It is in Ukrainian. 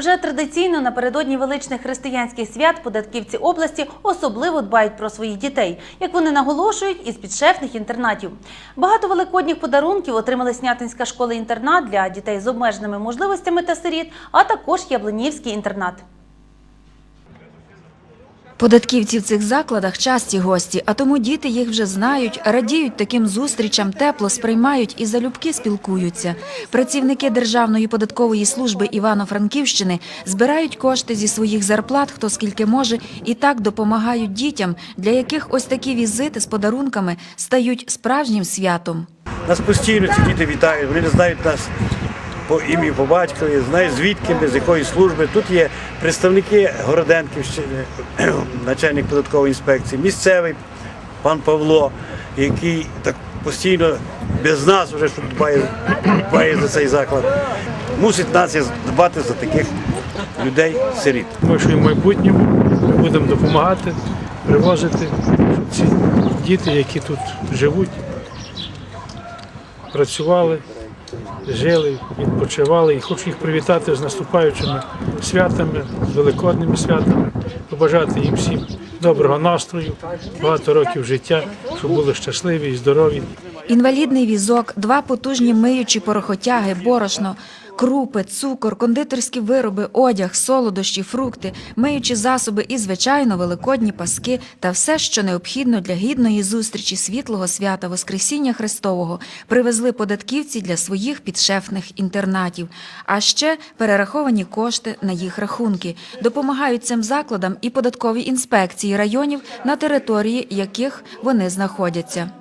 Вже традиційно напередодні величних християнських свят податківці області особливо дбають про своїх дітей, як вони наголошують, із підшефних інтернатів. Багато великодніх подарунків отримали Снятинська школа-інтернат для дітей з обмеженими можливостями та сиріт, а також Яблинівський інтернат. Податківці в цих закладах часті гості, а тому діти їх вже знають, радіють таким зустрічам, тепло сприймають і залюбки спілкуються. Працівники Державної податкової служби Івано-Франківщини збирають кошти зі своїх зарплат, хто скільки може, і так допомагають дітям, для яких ось такі візити з подарунками стають справжнім святом. Нас постійно ці діти вітають, вони знають нас по ім'ю, по батькові, знають звідки ми, з якої служби. Тут є представники Городенківщини, начальник податкової інспекції, місцевий пан Павло, який так постійно без нас вже що дбає, дбає за цей заклад. Мусить нація дбати за таких людей сиріт. Думаю, що в майбутньому ми будемо допомагати, привозити, щоб ці діти, які тут живуть, працювали, жили, відпочивали. І хочу їх привітати з наступаючими святами, з великодними святами, побажати їм всім доброго настрою, багато років життя, щоб були щасливі і здорові. Інвалідний візок, два потужні миючі порохотяги, борошно, крупи, цукор, кондитерські вироби, одяг, солодощі, фрукти, миючі засоби і, звичайно, великодні паски та все, що необхідно для гідної зустрічі світлого свята Воскресіння Христового, привезли податківці для своїх підшефних інтернатів. А ще перераховані кошти на їх рахунки. Допомагають цим закладам і податкові інспекції районів, на території яких вони знаходяться.